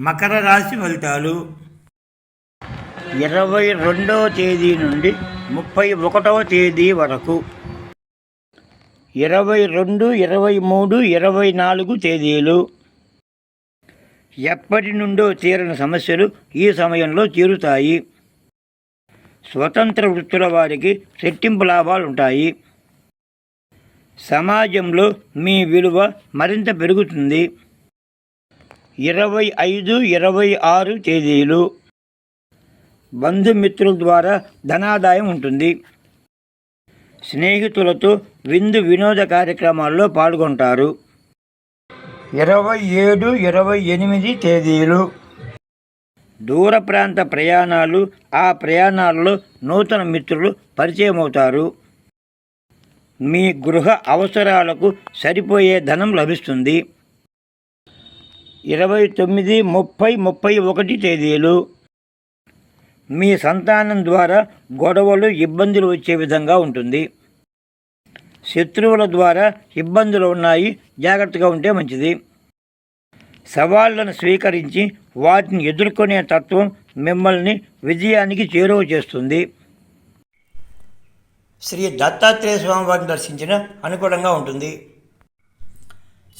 మకర రాశి ఫలితాలు. ఇరవై రెండవ తేదీ నుండి ముప్పై ఒకటవ తేదీ వరకు. ఇరవై రెండు ఇరవై మూడు ఇరవై నాలుగు తేదీలు. ఎప్పటి నుండో తీరని సమస్యలు ఈ సమయంలో తీరుతాయి. స్వతంత్ర వృత్తుల వారికి రెట్టింపు లాభాలు ఉంటాయి. సమాజంలో మీ విలువ మరింత పెరుగుతుంది. ఇరవై ఐదు ఇరవై ఆరు తేదీలు బంధుమిత్రుల ద్వారా ధనాదాయం ఉంటుంది. స్నేహితులతో విందు వినోద కార్యక్రమాల్లో పాల్గొంటారు. ఇరవై ఏడు ఇరవై ఎనిమిది తేదీలు దూర ప్రాంత ప్రయాణాలు ఆ ప్రయాణాల్లో నూతన మిత్రులు పరిచయం అవుతారు మీ గృహ అవసరాలకు సరిపోయే ధనం లభిస్తుంది. ఇరవై తొమ్మిది ముప్పై ముప్పై ఒకటి తేదీలు. మీ సంతానం ద్వారా గొడవలు ఇబ్బందులు వచ్చే విధంగా ఉంటుంది. శత్రువుల ద్వారా ఇబ్బందులు ఉన్నాయి జాగ్రత్తగా ఉంటే మంచిది. సవాళ్ళను స్వీకరించి వాటిని ఎదుర్కొనే తత్వం మిమ్మల్ని విజయానికి చేరువ చేస్తుంది. శ్రీ దత్తాత్రేయ స్వామివారిని దర్శించిన అనుకూలంగా ఉంటుంది.